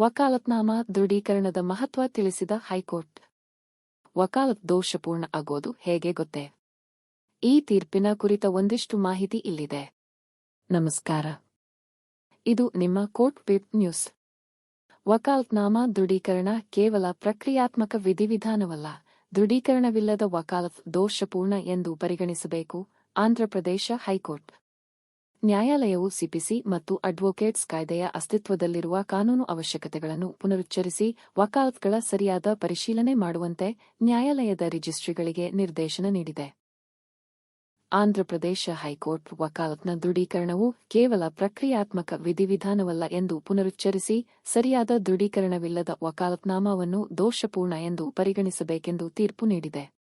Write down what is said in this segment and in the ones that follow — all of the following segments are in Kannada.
ವಕಾಲತ್ನಾಮ ದೃಢೀಕರಣದ ಮಹತ್ವ ತಿಳಿಸಿದ ಹೈಕೋರ್ಟ್. ವಕಾಲತ್ ದೋಷಪೂರ್ಣ ಆಗೋದು ಹೇಗೆ ಗೊತ್ತೇ? ಈ ತೀರ್ಪಿನ ಕುರಿತ ಒಂದಿಷ್ಟು ಮಾಹಿತಿ ಇಲ್ಲಿದೆ. ನಮಸ್ಕಾರ. ಇದು ನಿಮ್ಮ ಕೋರ್ಟ್ ವೆಬ್ ನ್ಯೂಸ್. ವಕಾಲತ್ನಾಮ ದೃಢೀಕರಣ ಕೇವಲ ಪ್ರಕ್ರಿಯಾತ್ಮಕ ವಿಧಿವಿಧಾನವಲ್ಲ, ದೃಢೀಕರಣವಿಲ್ಲದ ವಕಾಲತ್ ದೋಷಪೂರ್ಣ ಎಂದು ಪರಿಗಣಿಸಬೇಕು, ಆಂಧ್ರಪ್ರದೇಶ ಹೈಕೋರ್ಟ್. ನ್ಯಾಯಾಲಯವು ಸಿಪಿಸಿ ಮತ್ತು ಅಡ್ವೊಕೇಟ್ಸ್ ಕಾಯ್ದೆಯ ಅಸ್ತಿತ್ವದಲ್ಲಿರುವ ಕಾನೂನು ಅವಶ್ಯಕತೆಗಳನ್ನು ಪುನರುಚ್ಚರಿಸಿ ವಕಾಲತ್ಗಳ ಸರಿಯಾದ ಪರಿಶೀಲನೆ ಮಾಡುವಂತೆ ನ್ಯಾಯಾಲಯದ ರಿಜಿಸ್ಟ್ರಿಗಳಿಗೆ ನಿರ್ದೇಶನ ನೀಡಿದೆ. ಆಂಧ್ರಪ್ರದೇಶ ಹೈಕೋರ್ಟ್ ವಕಾಲತ್ನ ದೃಢೀಕರಣವು ಕೇವಲ ಪ್ರಕ್ರಿಯಾತ್ಮಕ ವಿಧಿವಿಧಾನವಲ್ಲ ಎಂದು ಪುನರುಚ್ಚರಿಸಿ ಸರಿಯಾದ ದೃಢೀಕರಣವಿಲ್ಲದ ವಕಾಲತ್ನಾಮವನ್ನು ದೋಷಪೂರ್ಣ ಎಂದು ಪರಿಗಣಿಸಬೇಕೆಂದು ತೀರ್ಪು ನೀಡಿದೆ.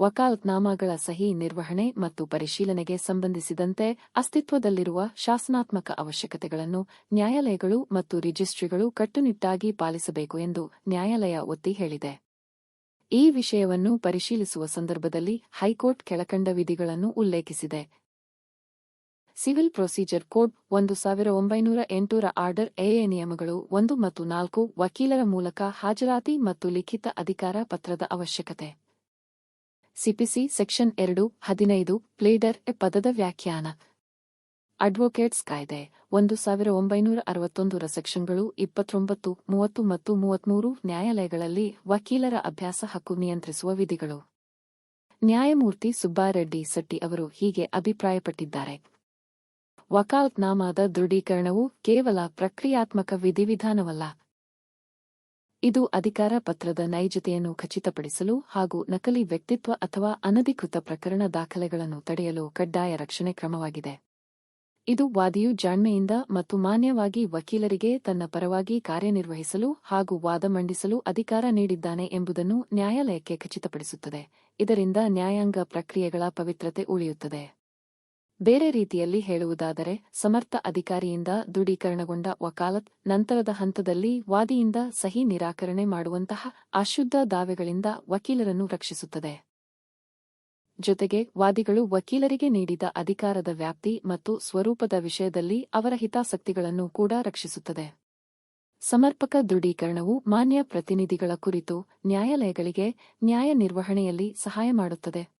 ವಕಾಲತ್ನಾಮಾಗಳ ಸಹಿ ನಿರ್ವಹಣೆ ಮತ್ತು ಪರಿಶೀಲನೆಗೆ ಸಂಬಂಧಿಸಿದಂತೆ ಅಸ್ತಿತ್ವದಲ್ಲಿರುವ ಶಾಸನಾತ್ಮಕ ಅವಶ್ಯಕತೆಗಳನ್ನು ನ್ಯಾಯಾಲಯಗಳು ಮತ್ತು ರಿಜಿಸ್ಟ್ರಿಗಳು ಕಟ್ಟುನಿಟ್ಟಾಗಿ ಪಾಲಿಸಬೇಕು ಎಂದು ನ್ಯಾಯಾಲಯ ಒತ್ತಿ ಹೇಳಿದೆ. ಈ ವಿಷಯವನ್ನು ಪರಿಶೀಲಿಸುವ ಸಂದರ್ಭದಲ್ಲಿ ಹೈಕೋರ್ಟ್ ಕೆಳಕಂಡ ವಿಧಿಗಳನ್ನು ಉಲ್ಲೇಖಿಸಿದೆ. ಸಿವಿಲ್ ಪ್ರೊಸೀಜರ್ ಕೋಡ್ ಒಂದು ಸಾವಿರ ಒಂಬೈನೂರ ಎಂಟೂರ ಆರ್ಡರ್ ಎಎ ನಿಯಮಗಳು ಒಂದು ಮತ್ತು ನಾಲ್ಕು ವಕೀಲರ ಮೂಲಕ ಹಾಜರಾತಿ ಮತ್ತು ಲಿಖಿತ ಅಧಿಕಾರ ಪತ್ರದ ಅವಶ್ಯಕತೆ. ಸಿಪಿಸಿ ಸೆಕ್ಷನ್ ಎರಡು, ಹದಿನೈದು, ಪ್ಲೇಡರ್ ಎ ಪದದ ವ್ಯಾಖ್ಯಾನ. ಅಡ್ವೊಕೇಟ್ಸ್ ಕಾಯ್ದೆ, ಒಂದು ಸಾವಿರ ಒಂಬೈನೂರ ಅರವತ್ತೊಂದರ ಸೆಕ್ಷನ್ಗಳು ಇಪ್ಪತ್ತೊಂಬತ್ತು, ಮೂವತ್ತು ಮತ್ತು ಮೂವತ್ಮೂರು ನ್ಯಾಯಾಲಯಗಳಲ್ಲಿ ವಕೀಲರ ಅಭ್ಯಾಸ ಹಕ್ಕು ನಿಯಂತ್ರಿಸುವ ವಿಧಿಗಳು. ನ್ಯಾಯಮೂರ್ತಿ ಸುಬ್ಬಾರೆಡ್ಡಿ ಸಟ್ಟಿ ಅವರು ಹೀಗೆ ಅಭಿಪ್ರಾಯಪಟ್ಟಿದ್ದಾರೆ. ವಕಾಲ್ತ್ನಾಮಾದ ದೃಢೀಕರಣವು ಕೇವಲ ಪ್ರಕ್ರಿಯಾತ್ಮಕ ವಿಧಿವಿಧಾನವಲ್ಲ. ಇದು ಅಧಿಕಾರ ಪತ್ರದ ನೈಜತೆಯನ್ನು ಖಚಿತಪಡಿಸಲು ಹಾಗೂ ನಕಲಿ ವ್ಯಕ್ತಿತ್ವ ಅಥವಾ ಅನಧಿಕೃತ ಪ್ರಕರಣ ದಾಖಲೆಗಳನ್ನು ತಡೆಯಲು ಕಡ್ಡಾಯ ರಕ್ಷಣೆ ಕ್ರಮವಾಗಿದೆ. ಇದು ವಾದಿಯು ಜಾಣ್ಮೆಯಿಂದ ಮತ್ತು ಮಾನ್ಯವಾಗಿ ವಕೀಲರಿಗೆ ತನ್ನ ಪರವಾಗಿ ಕಾರ್ಯನಿರ್ವಹಿಸಲು ಹಾಗೂ ವಾದ ಮಂಡಿಸಲು ಅಧಿಕಾರ ನೀಡಿದ್ದಾನೆ ಎಂಬುದನ್ನು ನ್ಯಾಯಾಲಯಕ್ಕೆ ಖಚಿತಪಡಿಸುತ್ತದೆ. ಇದರಿಂದ ನ್ಯಾಯಾಂಗ ಪ್ರಕ್ರಿಯೆಗಳ ಪವಿತ್ರತೆ ಉಳಿಯುತ್ತದೆ. ಬೇರೆ ರೀತಿಯಲ್ಲಿ ಹೇಳುವುದಾದರೆ, ಸಮರ್ಥ ಅಧಿಕಾರಿಯಿಂದ ದೃಢೀಕರಣಗೊಂಡ ವಕಾಲತ್, ನಂತರದ ಹಂತದಲ್ಲಿ ವಾದಿಯಿಂದ ಸಹಿ ನಿರಾಕರಣೆ ಮಾಡುವಂತಹ ಅಶುದ್ಧ ದಾವೆಗಳಿಂದ ವಕೀಲರನ್ನು ರಕ್ಷಿಸುತ್ತದೆ. ಜೊತೆಗೆ, ವಾದಿಗಳು ವಕೀಲರಿಗೆ ನೀಡಿದ ಅಧಿಕಾರದ ವ್ಯಾಪ್ತಿ ಮತ್ತು ಸ್ವರೂಪದ ವಿಷಯದಲ್ಲಿ ಅವರ ಹಿತಾಸಕ್ತಿಗಳನ್ನು ಕೂಡ ರಕ್ಷಿಸುತ್ತದೆ. ಸಮರ್ಪಕ ದೃಢೀಕರಣವು ಮಾನ್ಯ ಪ್ರತಿನಿಧಿಗಳ ಕುರಿತು ನ್ಯಾಯಾಲಯಗಳಿಗೆ ನ್ಯಾಯ ನಿರ್ವಹಣೆಯಲ್ಲಿ ಸಹಾಯ ಮಾಡುತ್ತದೆ.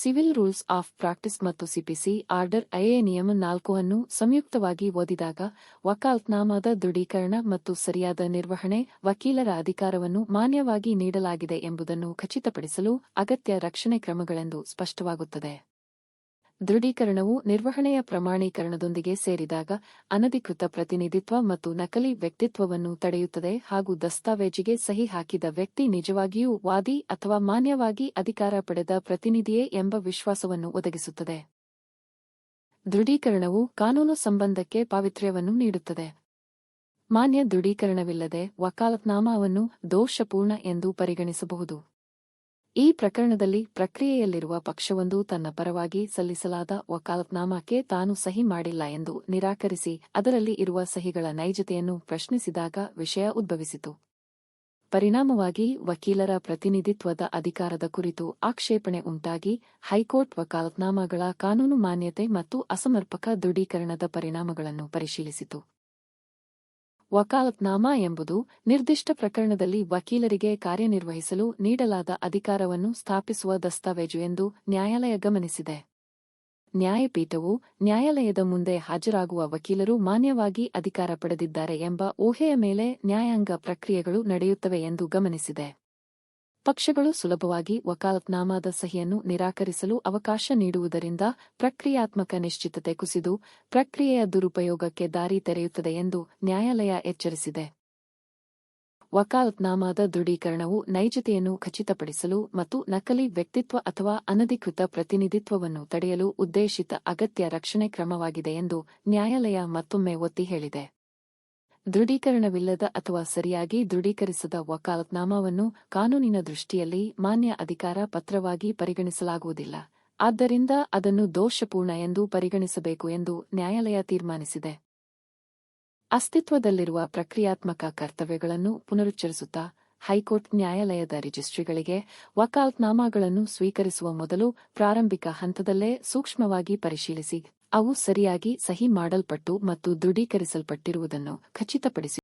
ಸಿವಿಲ್ ರೂಲ್ಸ್ ಆಫ್ ಪ್ರಾಕ್ಟೀಸ್ ಮತ್ತು ಸಿಪಿಸಿ ಆರ್ಡರ್ ಐಎ ನಿಯಮ ನಾಲ್ಕು ಅನ್ನು ಸಂಯುಕ್ತವಾಗಿ ಓದಿದಾಗ ವಕಾಲ್ತ್ನಾಮಾದ ದೃಢೀಕರಣ ಮತ್ತು ಸರಿಯಾದ ನಿರ್ವಹಣೆ ವಕೀಲರ ಅಧಿಕಾರವನ್ನು ಮಾನ್ಯವಾಗಿ ನೀಡಲಾಗಿದೆ ಎಂಬುದನ್ನು ಖಚಿತಪಡಿಸಲು ಅಗತ್ಯ ರಕ್ಷಣೆ ಕ್ರಮಗಳೆಂದು ಸ್ಪಷ್ಟವಾಗುತ್ತದೆ. ದೃಢೀಕರಣವು ನಿರ್ವಹಣೆಯ ಪ್ರಮಾಣೀಕರಣದೊಂದಿಗೆ ಸೇರಿದಾಗ ಅನಧಿಕೃತ ಪ್ರತಿನಿಧಿತ್ವ ಮತ್ತು ನಕಲಿ ವ್ಯಕ್ತಿತ್ವವನ್ನು ತಡೆಯುತ್ತದೆ ಹಾಗೂ ದಸ್ತಾವೇಜಿಗೆ ಸಹಿ ಹಾಕಿದ ವ್ಯಕ್ತಿ ನಿಜವಾಗಿಯೂ ವಾದಿ ಅಥವಾ ಮಾನ್ಯವಾಗಿ ಅಧಿಕಾರ ಪಡೆದ ಪ್ರತಿನಿಧಿಯೇ ಎಂಬ ವಿಶ್ವಾಸವನ್ನು ಒದಗಿಸುತ್ತದೆ. ದೃಢೀಕರಣವು ಕಾನೂನು ಸಂಬಂಧಕ್ಕೆ ಪಾವಿತ್ರ್ಯವನ್ನು ನೀಡುತ್ತದೆ. ಮಾನ್ಯ ದೃಢೀಕರಣವಿಲ್ಲದೆ ವಕಾಲತ್ನಾಮಾವನ್ನು ದೋಷಪೂರ್ಣ ಎಂದು ಪರಿಗಣಿಸಬಹುದು. ಈ ಪ್ರಕರಣದಲ್ಲಿ ಪ್ರಕ್ರಿಯೆಯಲ್ಲಿರುವ ಪಕ್ಷವೊಂದು ತನ್ನ ಪರವಾಗಿ ಸಲ್ಲಿಸಲಾದ ವಕಾಲತ್ನಾಮಾಕ್ಕೆ ತಾನು ಸಹಿ ಮಾಡಿಲ್ಲ ಎಂದು ನಿರಾಕರಿಸಿ, ಅದರಲ್ಲಿ ಇರುವ ಸಹಿಗಳ ನೈಜತೆಯನ್ನು ಪ್ರಶ್ನಿಸಿದಾಗ ವಿಷಯ ಉದ್ಭವಿಸಿತು. ಪರಿಣಾಮವಾಗಿ ವಕೀಲರ ಪ್ರತಿನಿಧಿತ್ವದ ಅಧಿಕಾರದ ಕುರಿತು ಆಕ್ಷೇಪಣೆ ಉಂಟಾಗಿ, ಹೈಕೋರ್ಟ್ ವಕಾಲತ್ನಾಮಾಗಳ ಕಾನೂನು ಮಾನ್ಯತೆ ಮತ್ತು ಅಸಮರ್ಪಕ ದೃಢೀಕರಣದ ಪರಿಣಾಮಗಳನ್ನು ಪರಿಶೀಲಿಸಿತು. ವಕಾಲತ್ನಾಮಾ ಎಂಬುದು ನಿರ್ದಿಷ್ಟ ಪ್ರಕರಣದಲ್ಲಿ ವಕೀಲರಿಗೆ ಕಾರ್ಯನಿರ್ವಹಿಸಲು ನೀಡಲಾದ ಅಧಿಕಾರವನ್ನು ಸ್ಥಾಪಿಸುವ ದಸ್ತಾವೇಜು ಎಂದು ನ್ಯಾಯಾಲಯ ಗಮನಿಸಿದೆ. ನ್ಯಾಯಪೀಠವು ನ್ಯಾಯಾಲಯದ ಮುಂದೆ ಹಾಜರಾಗುವ ವಕೀಲರು ಮಾನ್ಯವಾಗಿ ಅಧಿಕಾರ ಪಡೆದಿದ್ದಾರೆ ಎಂಬ ಊಹೆಯ ಮೇಲೆ ನ್ಯಾಯಾಂಗ ಪ್ರಕ್ರಿಯೆಗಳು ನಡೆಯುತ್ತವೆ ಎಂದು ಗಮನಿಸಿದೆ. ಪಕ್ಷಗಳು ಸುಲಭವಾಗಿ ವಕಾಲತ್ನಾಮಾದ ಸಹಿಯನ್ನು ನಿರಾಕರಿಸಲು ಅವಕಾಶ ನೀಡುವುದರಿಂದ ಪ್ರಕ್ರಿಯಾತ್ಮಕ ನಿಶ್ಚಿತತೆ ಕುಸಿದು ಪ್ರಕ್ರಿಯೆಯ ದುರುಪಯೋಗಕ್ಕೆ ದಾರಿ ತೆರೆಯುತ್ತದೆ ಎಂದು ನ್ಯಾಯಾಲಯ ಎಚ್ಚರಿಸಿದೆ. ವಕಾಲತ್ನಾಮಾದ ದೃಢೀಕರಣವು ನೈಜತೆಯನ್ನು ಖಚಿತಪಡಿಸಲು ಮತ್ತು ನಕಲಿ ವ್ಯಕ್ತಿತ್ವ ಅಥವಾ ಅನಧಿಕೃತ ಪ್ರತಿನಿಧಿತ್ವವನ್ನು ತಡೆಯಲು ಉದ್ದೇಶಿತ ಅಗತ್ಯ ರಕ್ಷಣೆ ಕ್ರಮವಾಗಿದೆ ಎಂದು ನ್ಯಾಯಾಲಯ ಮತ್ತೊಮ್ಮೆ ಒತ್ತಿ ಹೇಳಿದೆ. ದೃಢೀಕರಣವಿಲ್ಲದ ಅಥವಾ ಸರಿಯಾಗಿ ದೃಢೀಕರಿಸದ ವಕಾಲತ್ನಾಮಾವನ್ನು ಕಾನೂನಿನ ದೃಷ್ಟಿಯಲ್ಲಿ ಮಾನ್ಯ ಅಧಿಕಾರ ಪತ್ರವಾಗಿ ಪರಿಗಣಿಸಲಾಗುವುದಿಲ್ಲ. ಆದ್ದರಿಂದ ಅದನ್ನು ದೋಷಪೂರ್ಣ ಎಂದು ಪರಿಗಣಿಸಬೇಕು ಎಂದು ನ್ಯಾಯಾಲಯ ತೀರ್ಮಾನಿಸಿದೆ. ಅಸ್ತಿತ್ವದಲ್ಲಿರುವ ಪ್ರಕ್ರಿಯಾತ್ಮಕ ಕರ್ತವ್ಯಗಳನ್ನು ಪುನರುಚ್ಚರಿಸುತ್ತಾ ಹೈಕೋರ್ಟ್ ನ್ಯಾಯಾಲಯದ ರಿಜಿಸ್ಟ್ರಿಗಳಿಗೆ ವಕಾಲ್ತ್ನಾಮಾಗಳನ್ನು ಸ್ವೀಕರಿಸುವ ಮೊದಲು ಪ್ರಾರಂಭಿಕ ಹಂತದಲ್ಲೇ ಸೂಕ್ಷ್ಮವಾಗಿ ಪರಿಶೀಲಿಸಿ. ಅವು ಸರಿಯಾಗಿ ಸಹಿ ಮಾಡಲ್ಪಟ್ಟು ಮತ್ತು ದೃಢೀಕರಿಸಲ್ಪಟ್ಟಿರುವುದನ್ನು ಖಚಿತಪಡಿಸಿ.